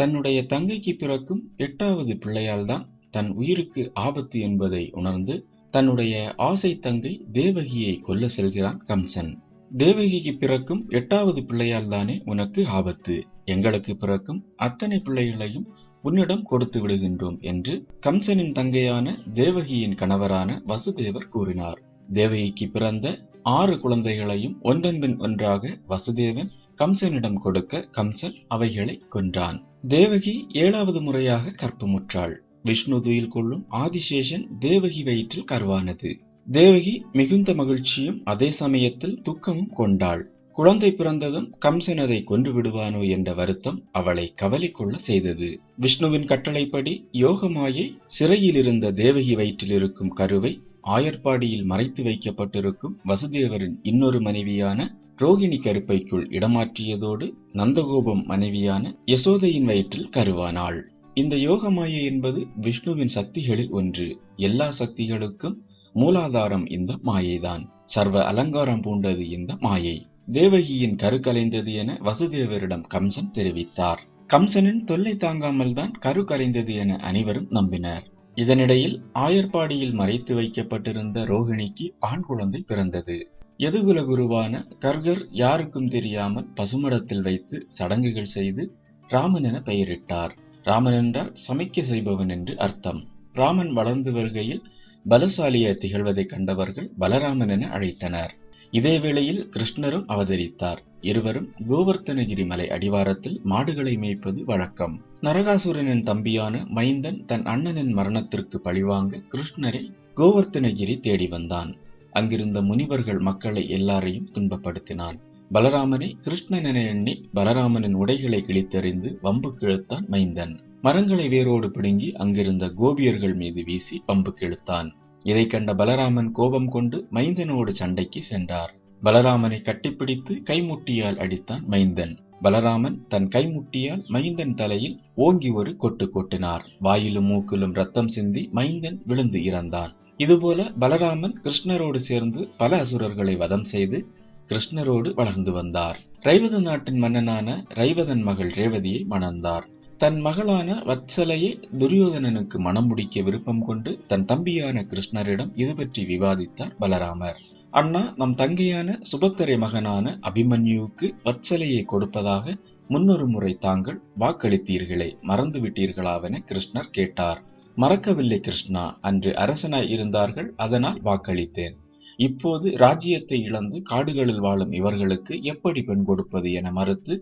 தன்னுடைய தங்கைக்கு பிறக்கும் எட்டாவது பிள்ளையால்தான் தன் உயிருக்கு ஆபத்து என்பதை உணர்ந்து தன்னுடைய ஆசை தங்கை தேவகியை கொல்ல செல்கிறான் கம்சன். தேவகிக்கு பிறக்கும் எட்டாவது பிள்ளையால் தானே உனக்கு ஆபத்து. எங்களுக்கு பிறக்கும் அத்தனை பிள்ளைகளையும் உன்னிடம் கொடுத்து விடுகின்றோம் என்று கம்சனின் தங்கையான தேவகியின் கணவரான வசுதேவர் கூறினார். தேவகிக்கு பிறந்த ஆறு குழந்தைகளையும் ஒன்றன்பின் ஒன்றாக வசுதேவன் கம்சனிடம் கொடுக்க கம்சன் அவைகளை கொன்றான். தேவகி ஏழாவது முறையாக கற்புமுற்றாள் விஷ்ணு துயில் கொள்ளும் ஆதிசேஷன் தேவகி வயிற்றில் கருவானது. தேவகி மிகுந்த மகிழ்ச்சியும் அதே சமயத்தில் துக்கமும் கொண்டாள். குழந்தை பிறந்ததும் கம்சன் அதை கொன்று விடுவானோ என்ற வருத்தம் அவளை கவலை கொள்ள செய்தது. விஷ்ணுவின் கட்டளைப்படி யோகமாயை சிறையில் இருந்த தேவகி வயிற்றில் இருக்கும் கருவை ஆயர்பாடியில் மறைத்து வைக்கப்பட்டிருக்கும் வசுதேவரின் இன்னொரு மனைவியான ரோகிணி கருப்பைக்குள் இடமாற்றியதோடு நந்தகோபம் மனைவியான யசோதையின் வயிற்றில் கருவானாள். இந்த யோகமாயை என்பது விஷ்ணுவின் சக்திகளில் ஒன்று. எல்லா சக்திகளுக்கும் மூலாதாரம் இந்த மாயைதான். சர்வ அலங்காரம் பூண்டது இந்த மாயை. தேவகியின் கரு கலைந்தது என வசுதேவரிடம் கம்சன் தெரிவித்தார். கம்சனின் தொல்லை தாங்காமல் தான் கரு கலைந்தது என அனைவரும் நம்பினர். இதனிடையில் ஆயர்பாடியில் மறைத்து வைக்கப்பட்டிருந்த ரோகிணிக்கு ஆண் குழந்தை பிறந்தது. எதுகுல குருவான கர்கர் யாருக்கும் தெரியாமல் பசுமடத்தில் வைத்து சடங்குகள் செய்து ராமன் என பெயரிட்டார். ராமன் என்றால் சமைக்க செய்பவன் என்று அர்த்தம். ராமன் வளர்ந்து வருகையில் பலசாலிய திகழ்வதை கண்டவர்கள் பலராமன் என அழைத்தனர். இதே வேளையில் கிருஷ்ணரும் அவதரித்தார். இருவரும் கோவர்த்தனகிரி மலை அடிவாரத்தில் மாடுகளை மேய்ப்பது வழக்கம். நரகாசுரனின் தம்பியான மைந்தன் தன் அண்ணனின் மரணத்திற்கு பழிவாங்க கிருஷ்ணரை கோவர்த்தனகிரி தேடி வந்தான். அங்கிருந்த முனிவர்கள் மக்களை எல்லாரையும் துன்பப்படுத்தினான். பலராமனை கிருஷ்ணன் எண்ணி பலராமனின் உடைகளை கிழித்தறிந்து வம்பு கிழத்தான் மைந்தன். மரங்களை வேரோடு பிடுங்கி அங்கிருந்த கோபியர்கள் மீது வீசி பம்பு கிழுத்தான். இதை கண்ட பலராமன் கோபம் கொண்டு மைந்தனோடு சண்டைக்கு சென்றார். பலராமனை கட்டிப்பிடித்து கைமுட்டியால் அடித்தான் மைந்தன். பலராமன் தன் கைமுட்டியால் மைந்தன் தலையில் ஓங்கி ஒரு கொட்டு கொட்டினார். வாயிலும் மூக்கிலும் ரத்தம் சிந்தி மைந்தன் விழுந்து இறந்தான். இதுபோல பலராமன் கிருஷ்ணரோடு சேர்ந்து பல அசுரர்களை வதம் செய்து கிருஷ்ணரோடு வளர்ந்து வந்தார். ரைவத நாட்டின் மன்னனான ரைவதன் மகள் ரேவதியை மணந்தார். தன் மகளான வத்சலையை துரியோதனனுக்கு மனம் முடிக்க விருப்பம் கொண்டு தன் தம்பியான கிருஷ்ணரிடம் இது பற்றி விவாதித்தார் பலராமர். அண்ணா நம் தங்கையான சுபத்தரை மகனான அபிமன்யுவுக்கு வத்சலையை கொடுப்பதாக முன்னொரு முறை தாங்கள் வாக்களித்தீர்களே மறந்து விட்டீர்களாவென கிருஷ்ணர் கேட்டார். மறக்கவில்லை கிருஷ்ணா அன்று அரசனாய் இருந்தார்கள் அதனால் வாக்களித்தேன். இப்போது ராஜ்யத்தை இழந்து காடுகளில் வாழும் இவர்களுக்கு எப்படி பெண் கொடுப்பது என மறுத்து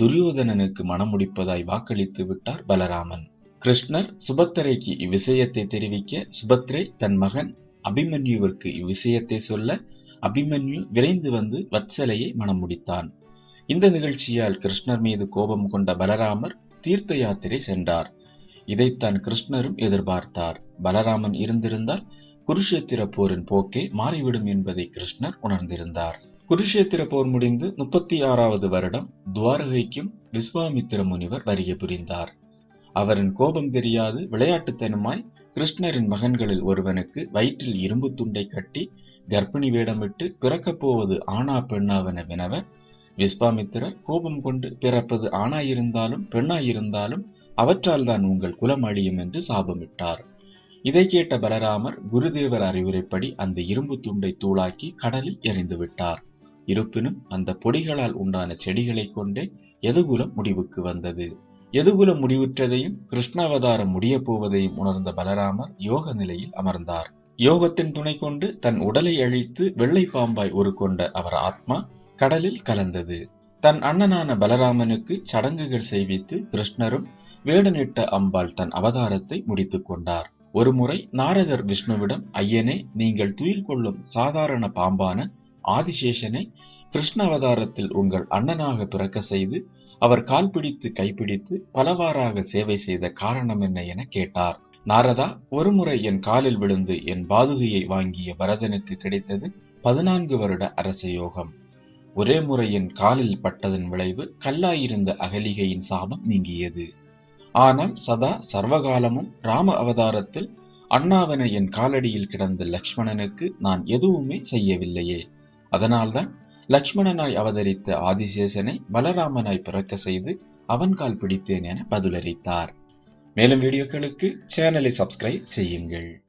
துரியோதனனுக்கு மனமுடிப்பதாய் வாக்களித்து விட்டார் பலராமன். கிருஷ்ணர் சுபத்திரைக்கு இவ்விஷயத்தை தெரிவிக்க சுபத்ரை தன் மகன் அபிமன்யுவிற்கு இவ்விஷயத்தை சொல்ல அபிமன்யு விரைந்து வந்து வத்சலையை மனம் முடித்தான் இந்த நிகழ்ச்சியால் கிருஷ்ணர் மீது கோபம் கொண்ட பலராமர் தீர்த்த யாத்திரை சென்றார். இதைத்தான் கிருஷ்ணரும் எதிர்பார்த்தார். பலராமன் இருந்திருந்தால் குருஷேத்திர போரின் போக்கே மாறிவிடும் என்பதை கிருஷ்ணர் உணர்ந்திருந்தார். குருஷேத்திர போர் முடிந்து முப்பத்தி ஆறாவது வருடம் துவாரகைக்கும் விஸ்வாமித்திர முனிவர் வருகை புரிந்தார். அவரின் கோபம் தெரியாது விளையாட்டுத்தனமாய் கிருஷ்ணரின் மகன்களில் ஒருவனுக்கு வயிற்றில் இரும்பு துண்டை கட்டி கர்ப்பிணி வேடமிட்டு பிறக்கப் போவது ஆணா பெண்ணாவென வினவ விஸ்வாமித்திரர் கோபம் கொண்டு பிறப்பது ஆணாயிருந்தாலும் பெண்ணாயிருந்தாலும் அவற்றால் தான் உங்கள் குலம் அழியும் என்று சாபமிட்டார். இதை கேட்ட பலராமர் குருதேவர் அறிவுரைப்படி அந்த இரும்பு துண்டை தூளாக்கி கடலில் எறிந்து விட்டார் இருப்பினும் அந்த பொடிகளால் உண்டான செடிகளைக் கொண்டே எதுகுலம் முடிவுக்கு வந்தது. எதுகுலம் முடிவுற்றதையும் கிருஷ்ணாவதாரம் முடியப் போவதையும் உணர்ந்த பலராமர் யோக நிலையில் அமர்ந்தார். யோகத்தின் துணை கொண்டு தன் உடலை அழித்து வெள்ளை பாம்பாய் உருக்கொண்ட அவர் ஆத்மா கடலில் கலந்தது. தன் அண்ணனான பலராமனுக்கு சடங்குகள் செய்வித்து கிருஷ்ணரும் வேடனிட்ட அம்பாள் தன் அவதாரத்தை முடித்துக் கொண்டார். ஒருமுறை நாரதர் விஷ்ணுவிடம் ஐயனே நீங்கள் துயில் கொள்ளும் சாதாரண பாம்பான ஆதிசேஷனை கிருஷ்ண அவதாரத்தில் உங்கள் அண்ணனாக பிறக்க செய்து அவர் கால் பிடித்து கைப்பிடித்து பலவாறாக சேவை செய்த காரணம் என்ன என கேட்டார். நாரதா ஒருமுறை என் காலில் விழுந்து என் பாதுகையை வாங்கிய பரதனுக்கு கிடைத்தது பதினான்கு வருட அரச யோகம். ஒரே முறை என் காலில் பட்டதன் விளைவு கல்லாயிருந்த அகலிகையின் சாபம் நீங்கியது. ஆனால் சதா சர்வகாலமும் ராம அவதாரத்தில் அண்ணாவென என் காலடியில் கிடந்த லக்ஷ்மணனுக்கு நான் எதுவுமே செய்யவில்லையே. அதனால்தான் லக்ஷ்மணனாய் அவதரித்த ஆதிசேஷனை பலராமனாய் பிறக்க செய்து அவன் கால் பிடித்தேன் என பதிலளித்தார். மேலும் வீடியோக்களுக்கு சேனலை சப்ஸ்கிரைப் செய்யுங்கள்.